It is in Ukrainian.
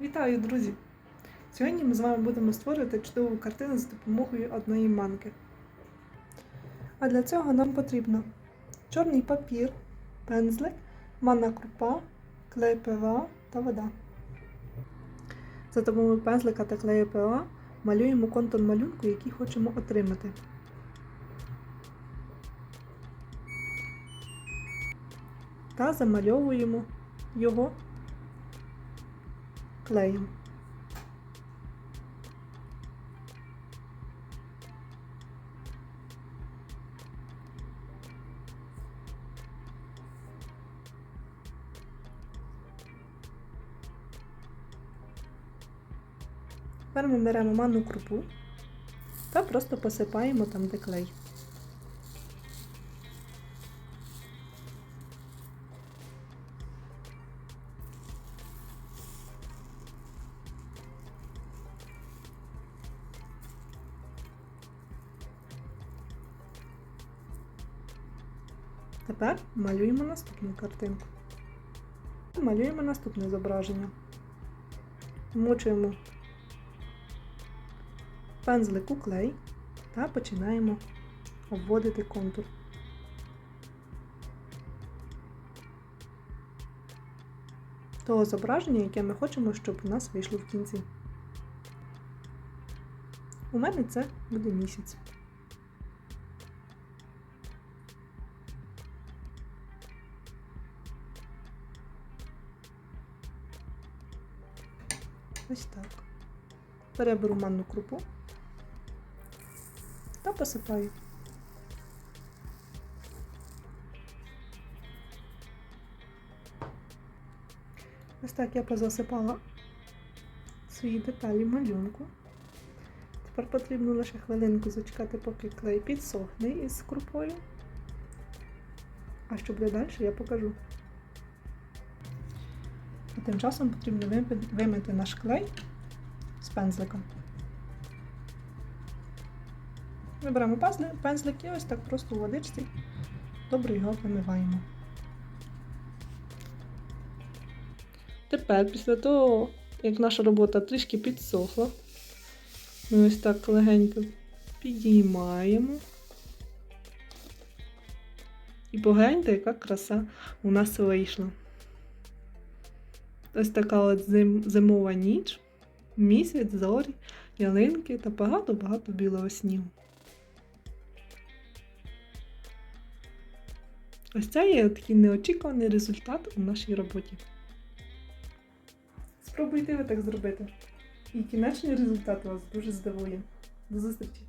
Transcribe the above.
Вітаю, друзі! Сьогодні ми з вами будемо створювати чудову картину з допомогою одної манки. А для цього нам потрібно чорний папір, пензлик, манна крупа, клей ПВА та вода. За допомогою пензлика та клею ПВА малюємо контур малюнку, який хочемо отримати. Та замальовуємо його клеєм. Тепер ми беремо манну крупу та просто посипаємо там, де клей. Тепер малюємо наступну картинку. Малюємо наступне зображення. Вмочуємо пензлик у клей та починаємо обводити контур. Того зображення, яке ми хочемо, щоб у нас вийшло в кінці. У мене це буде місяць. Ось так. Переберу манну крупу та посипаю. Ось так я позасипала свої деталі малюнку. Тепер потрібно лише хвилинку зачекати, поки клей підсохне із крупою. А що буде далі, я покажу. Тим часом потрібно вимити- наш клей з пензликом. Ми беремо пензлик і ось так просто у водичці добре його вимиваємо. Тепер, після того, як наша робота трішки підсохла, ми ось так легенько підіймаємо. І погляньте, яка краса у нас вийшла. Ось така от зим, зимова ніч, місяць, зорі, ялинки та багато-багато білого снігу. Ось це є такий неочікуваний результат у нашій роботі. Спробуйте ви так зробити. І кінечний результат вас дуже здивує. До зустрічі!